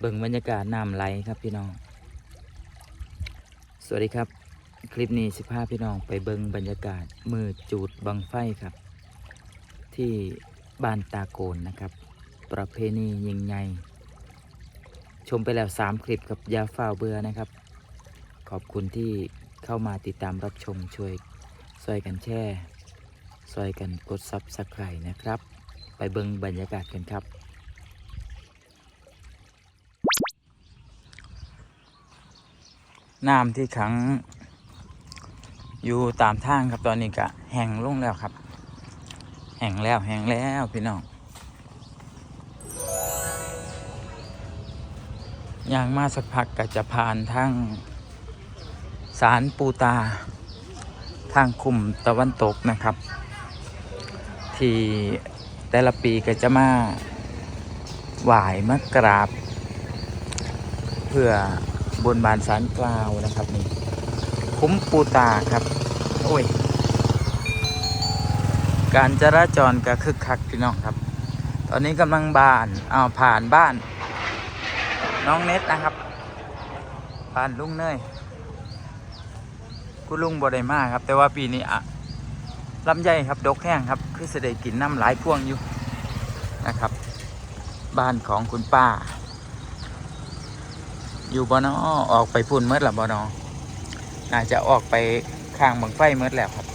เบิ่งบรรยากาศน้ำไหลครับพี่น้อง สวัสดีครับ คลิปนี้สิพาพี่น้องไปเบิ่งบรรยากาศมือจูดบังไฟครับ ที่บ้านตาโกนนะครับ ประเพณียิงใหญ่ชมไปแล้ว 3 คลิปกับยาฝ้าเบื่อนะครับ ขอบคุณที่เข้ามาติดตามรับชมช่วยช่วยกันแชร์ช่วยกันกดซับสไครต์นะครับ ไปเบิ่งบรรยากาศกันครับ น้ำที่ขัง อยู่ตามทางครับตอนนี้ก็แห้งลงแล้วครับ แห้งแล้วแห้งแล้วพี่น้องย่างมาสักพักก็จะผ่านทางสารปูตา ทางคุมตะวันตกนะครับ ที่แต่ละปีก็จะมาไหว้มากราบ เพื่อ บนบานสารกล่าวนะครับนี่คุ้มปูตาครับ โอ้ย การจราจรก็คึกคักพี่น้องครับ ตอนนี้กำลังบานอ้าวผ่านบ้าน น้องเน็ตนะครับบ้านลุงเนยกูลุงบไดมากครับ แต่ว่าปีนี้อะลำไยครับดกแห้งครับ คือเสด็จกินน้ำหลายพวงอยู่นะครับ บ้านของคุณป้า อยู่บอนอออกไปพุ่นเมื่อหลับบอนอน่าจะออกไปข้างบังไฟเมื่อแล้วครับ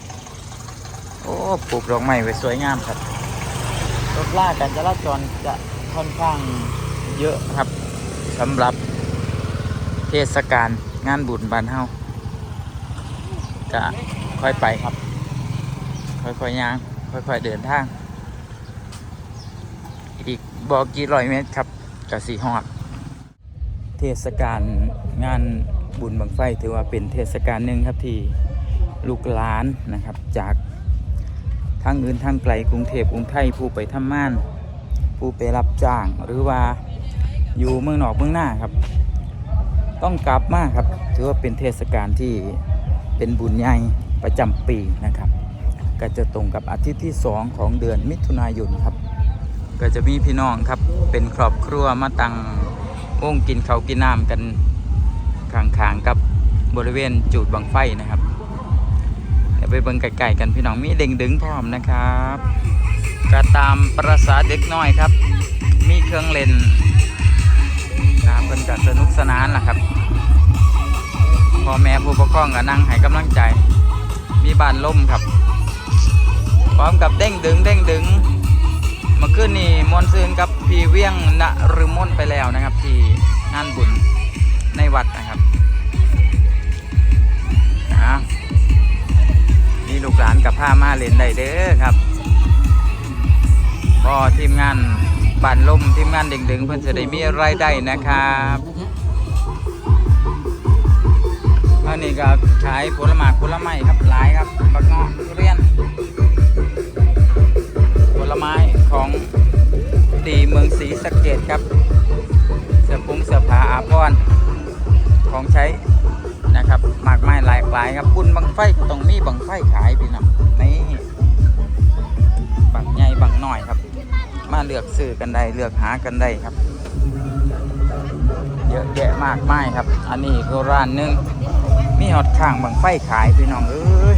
โอ้ปลูกดอกไม้ไว้สวยงามครับรถล่าการจราจรจะค่อนข้างเยอะครับสำหรับเทศกาลงานบุญบ้านเฮาจะค่อยไปครับ ค่อยๆย่าง ค่อยๆเดินทาง อีกบอกกี่ร้อยเมตรครับกับสีหอด เทศกาลงานบุญบังไฟถือว่าเป็นเทศกาลหนึ่งครับที่ลูกหลานนะครับ จากทางอื่นทางไกลกรุงเทพกรุงไทยผู้ไปทำงาน ผู้ไปรับจ้างหรือว่าอยู่เมืองนอกเมืองหน้าครับ ต้องกลับมาครับ ถือว่าเป็นเทศกาลที่เป็นบุญใหญ่ประจำปีนะครับ ก็จะตรงกับอาทิตย์ที่สองของเดือนมิถุนายนครับ ก็จะมีพี่น้องครับเป็นครอบครัวมาตั้ง วงกินเขากินน้ำกันข้างๆกับบริเวณจูดบังไฟนะครับเดี๋ยวไปเบิ่งไก่ๆกันพี่น้องมีเด้งดึงพร้อมนะครับก็ตามประสาเด็กน้อยครับ มีเครื่องเล่นนะเพิ่นก็สนุกสนานล่ะครับพ่อแม่ผู้ปกครองก็นั่งให้กำลังใจ มีบานล่มครับ พร้อมกับเด้งดึงเด้งดึง มื่อคืนนี้มวนซืนกับพี่เวียงนฤมลไปแล้วนะครับ ที่งานบุญในวัดนะครับอะมีลูกหลานกับผ้ามาเล่นได้เด้อครับก็ทีมงานบานล่มทีมงานเด็งๆเพื่อนจะได้มีรายได้นะครับอันนี้ก็ขายผลไม้ผลไม้ครับหลายครับบักเงาะทุเรียน ดีสเกดครับ เสื้อปุ้งเสื้อผ้าอาภรของใช้นะครับมากมายหลายหลายครับปุ้นบังไฟก็ต้องมีบังไฟขายพี่น้องนี่บังใหญ่บังน้อยครับ มาเลือกซื้อกันได้เลือกหากันได้ครับ เยอะแยะมากมายครับ อันนี้ก็ร้านหนึงมีหอดข้างบังไฟขายพี่น้องเอ้ย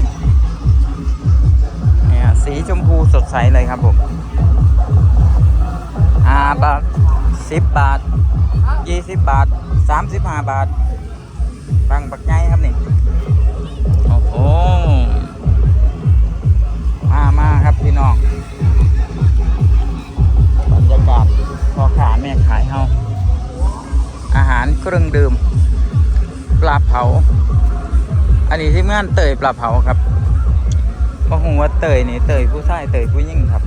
เนี่ยสีชมพูสดใสเลยครับผม ห้าบาทสิบบาทยี่สิบบาทสามสิบห้าบาทบังบักไงครับนี่ โอ้โห มามาครับพี่น้อง บรรยากาศพอขาแม่ขายเฮาอาหารเครื่องดื่ม ปลาเผา อันนี้ที่งานเตยปลาเผาครับบ่ฮู้ว่าเตยนี่เตยผู้ชายเตยผู้หญิงครับ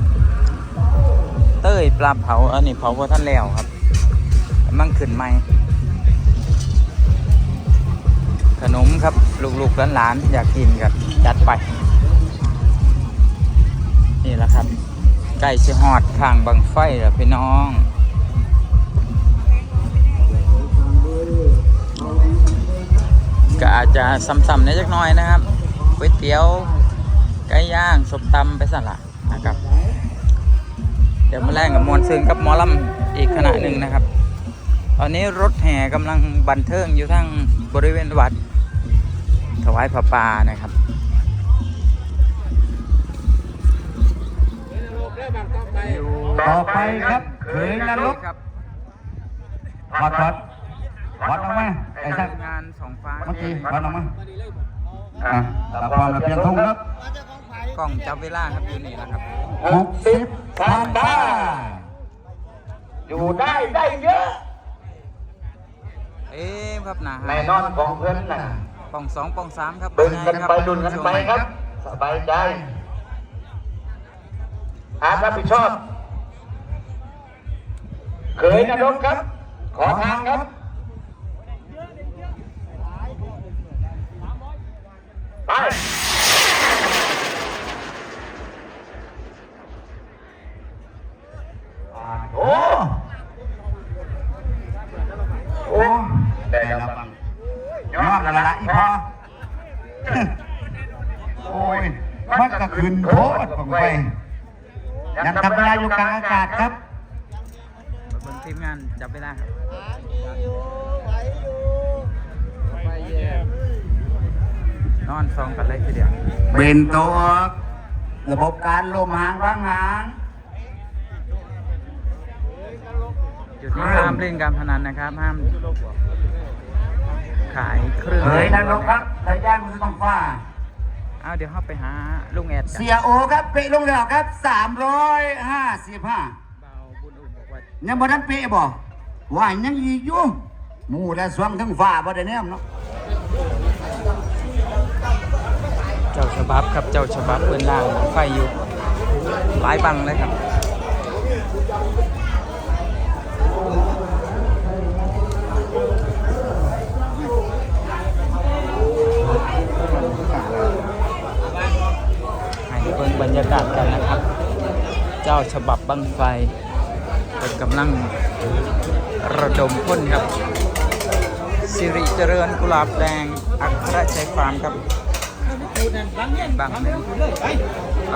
เต้ยปลาเผาอันนี้เผาบ่ทันแล้วครับกำลังขึ้นใหม่ขนมครับลูกๆหลานๆอยากกินครับจัดไป นี่แหละครับใกล้สิฮอดข้างบังไฟแล้วพี่น้องก็อาจจะซ้ำๆในจักหน่อยนะครับก๋วยเตี๋ยวไก่ย่างสมตำไปสั่นละ เดี๋ยวมาแรกกับมวลซึงกับหมอลำอีกขณะหนึ่งนะครับ ตอนนี้รถแห่กำลังบันเทิงอยู่ทั้งบริเวณวัด ถวายพระป่านะครับต่อไปครับเขยนรกครับถอดถอดถอดออกมาไอ้สักงานสองฟ้าเมื่อกี้ถอดออกมาอะตะพอนระเบียงทุ่งครับ กล้องจับเวลาครับอยู่นี่นะครับหกสิบผ่านได้อยู่ได้ได้เยอะ เอ๊ะครับหนาแน่นอนของเพื่อนน่ะป่องสองป่องสามครับดึงกันไปดุนกันไปครับ สบายใจอารับผิดชอบเขยนรกครับ ขอทางครับ มันก็ขึ้นโพดบังไฟยังทำงานอยู่กลางอากาศครับเบิ่งทีมงานจับเวลาครับนอนซองกันเลยทีเดียวเบนโตออกระบบการลมหางว่างหางจุดนี้ห้ามเล่นการพนันนะครับ ห้ามขายเครื่องเฮ้ยนั่นลงครับสายย่างมันต้องฟ้า เอาเดี๋ยวเข้าไปหาลุงแอดกันเสียโอครับเปะลงแล้วครับสามร้อยห้าสิบห้าเบาบุญอุ่มบอกว่ายังบ่ทันเปะบ่ว่ายังอีกอยู่หมู่และสวงทั้งฟ้าบ่ได้แนมเนาะเจ้าฉบับครับเจ้าฉบับเปืนล่างไฟอยู่หลายบังเลยครับ บรรยากาศกันนะครับ เจ้าฉบับบังไฟกำลังระดมพ่นครับ สิริเจริญกุหลาบแดง อัครชัยฟาร์มครับบางหนึ่งบา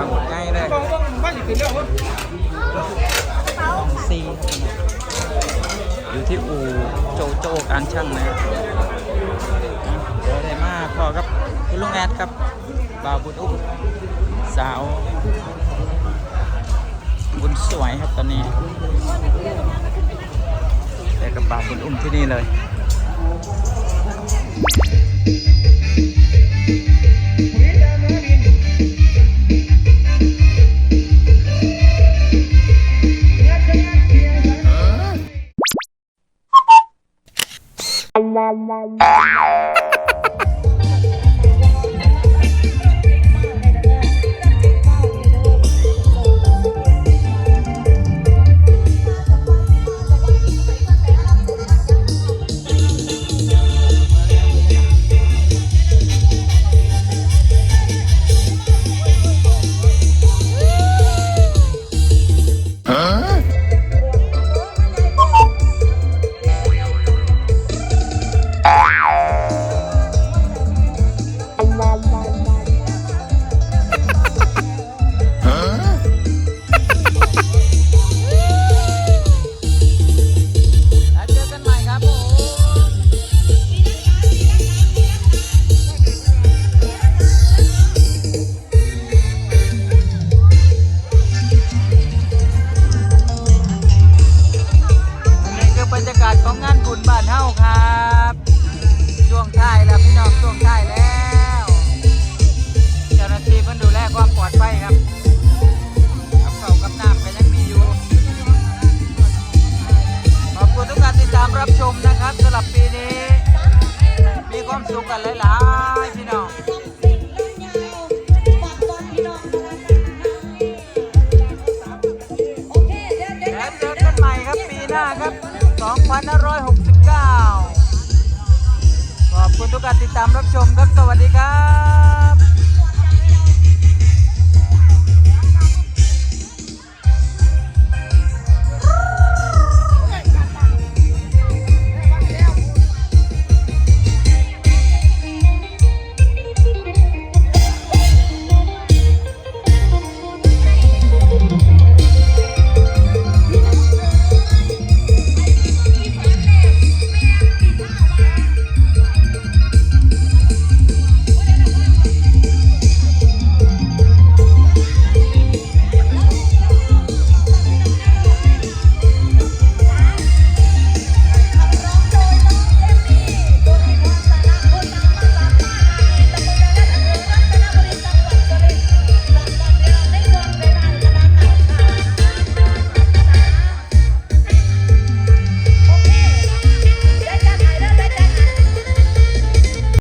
งหมดง่ายเลยซีอยู่ที่อู่โจโจการช่างนะครับเดี๋ยวได้มาพอครับคุณลุงแอดครับบาวบุญอุ้ม สาว บุญสวยครับตอนนี้ แต่กับบ่าบุญอุ้มที่นี่เลย ทุกการติดตามรับชมครับ สวัสดีครับ